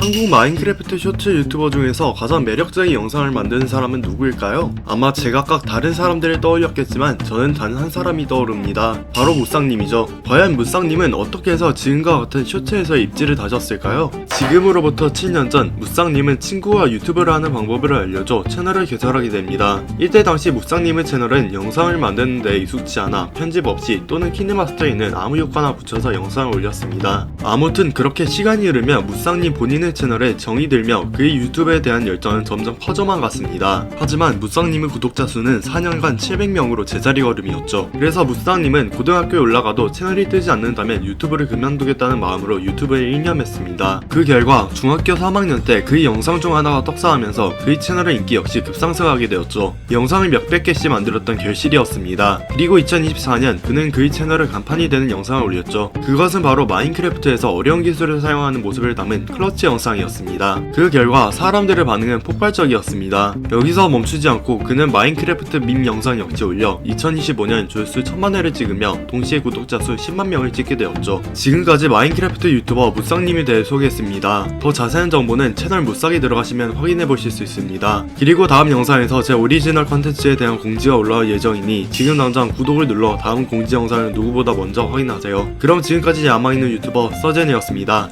한국 마인크래프트 쇼츠 유튜버 중에서 가장 매력적인 영상을 만드는 사람은 누구일까요? 아마 제각각 다른 사람들을 떠올렸겠지만 저는 단 한 사람이 떠오릅니다. 바로 무쌍님이죠. 과연 무쌍님은 어떻게 해서 지금과 같은 쇼츠에서 입지를 다졌을까요? 지금으로부터 7년 전 무쌍님은 친구와 유튜브를 하는 방법을 알려줘 채널을 개설하게 됩니다. 이때 당시 무쌍님의 채널은 영상을 만드는 데 익숙치 않아 편집 없이 또는 키네마스터에 있는 아무 효과나 붙여서 영상을 올렸습니다. 아무튼 그렇게 시간이 흐르며 무쌍님 본인 의 채널에 정이 들며 그의 유튜브에 대한 열정은 점점 커져만 갔습니다. 하지만 무쌍님의 구독자 수는 4년간 700명으로 제자리 걸음이었죠. 그래서 무쌍님은 고등학교에 올라가도 채널이 뜨지 않는다면 유튜브를 그만두겠다는 마음으로 유튜브에 일념했습니다. 그 결과 중학교 3학년 때 그의 영상 중 하나가 떡상하면서 그의 채널의 인기 역시 급상승하게 되었죠. 영상을 몇백 개씩 만들었던 결실이었습니다. 그리고 2024년 그는 그의 채널을 간판이 되는 영상을 올렸죠. 그것은 바로 마인크래프트에서 어려운 기술을 사용하는 모습을 담은 클러치 영상이었습니다. 그 결과 사람들의 반응은 폭발적이었습니다. 여기서 멈추지 않고 그는 마인크래프트 밈 영상 역시 올려 2025년 조회수 1000만 회를 찍으며 동시에 구독자 수 10만 명을 찍게 되었죠. 지금까지 마인크래프트 유튜버 무쌍님에 대해 소개했습니다. 더 자세한 정보는 채널 무쌍에 들어가시면 확인해 보실 수 있습니다. 그리고 다음 영상에서 제 오리지널 컨텐츠에 대한 공지가 올라올 예정이니 지금 당장 구독을 눌러 다음 공지 영상을 누구보다 먼저 확인하세요. 그럼 지금까지 야망있는 유튜버 서젠이었습니다.